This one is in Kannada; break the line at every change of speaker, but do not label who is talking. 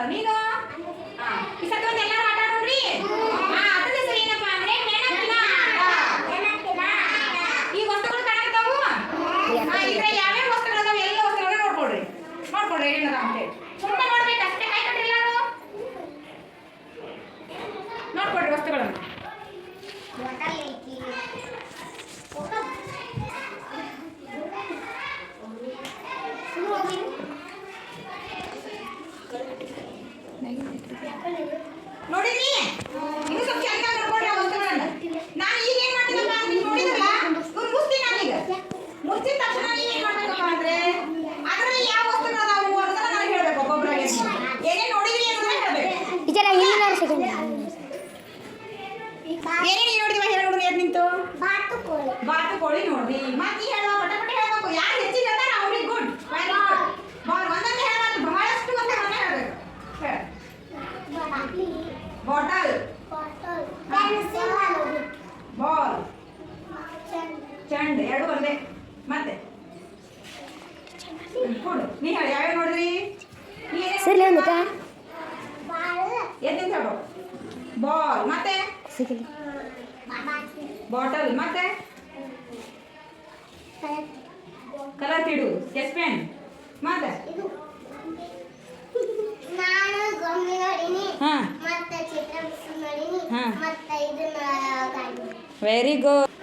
dormido. ¿Y se te va a a dormir? Thank you. ನೋಡಿದ್ರಿ ಇನ್ನು ಸ್ವಲ್ಪ ಚಂದ ನೋಡ್ಕೊಳ್ರಿ ಆ ವಸ್ತುಗಳನ್ನ ನಾನು ಈಗ ಏನ್ ಮಾಡ್ತೀನಪ್ಪ ಅಂದ್ರೆ ನೀವು ನೋಡಿದ್ರಲ್ಲ? ಇವ್ರು ಮುಸ್ತೀನಿ ನಾನೀಗ ಮುಚ್ಚಿದ ತಕ್ಷಣ ನೀವು ಏನ್ ಮಾಡ್ಬೇಕಪ್ಪ ಅಂದ್ರೆ ಅದರಲ್ಲಿ ಯಾವ ವಸ್ತುಗಳು ಅದಾವು ಅಂತ ನಾನು ಹೇಳ್ಬೇಕು ಒಬ್ಬೊಬ್ಬರಾಗೆ ಏನೇನು ನೋಡಿದ್ರಿ ಅನ್ನೋದನ್ನ ಹೇಳಬೇಕು.
ಸೆಕೆಂಡ್.
ಏನೇನು ನೋಡಿದಿವ ಹೇಳಿ ನೋಡು ಎದ್ ನಿಂತು?
ಬಾತು ಕೋಳಿ.
ಬಾತು ಕೋಳಿ ನೋಡ್ರಿ. ಮತ್ತೆ ಹೇಳುವ ಪಟ ಪಟ ಹೇಳ್ಬೇಕು ಯಾರು ಹೆಚ್ಚಿಗೆ ಅದಾರ ಅವ್ರಿಗೆ ಗುಡ್ ವೆರಿ ಗುಡ್ ಬಾಲ್ ಒಂದೊಂದು ಹೇಳಬಾರ್ದು ಬಹಳಷ್ಟು ವಸ್ತುಗಳನ್ನ ಹೇಳ್ಬೇಕು ಬಾಟಲ್ ಬಾಲ್ ಚಂಡ್ ಎರಡು ಒಂದೇ. ಮತ್ತೆ? ಕೊಡು. ನೀ ಹೇಳಿ ಯಾವ್ಯಾವ ನೋಡ್ರಿ
ಸರಿ
ನೋಡಿದ್ರಿ?
ಅಂದಕ್ಕ
ಎದ್ದಿಂತ ಹೇಳು. ಬಾಲ್ ಮತ್ತೆ? ಬಾಟಲ್ ಮತ್ತೆ? ಕಲರ್ ತಿಡು. ಎಸ್ ಪೆನ್ ಮತ್ತೆ?
ನಾನು ನೋಡಿನಿ.
ಹಾ
ಮತ್ತೆ ಚಿತ್ರ ಬಿಡಿಸಿ ನೋಡಿನಿ
ಹಾ.
ಮತ್ತೆ ಇದನ್ನ ಗಾಡಿ
ವೆರಿ ಗುಡ್.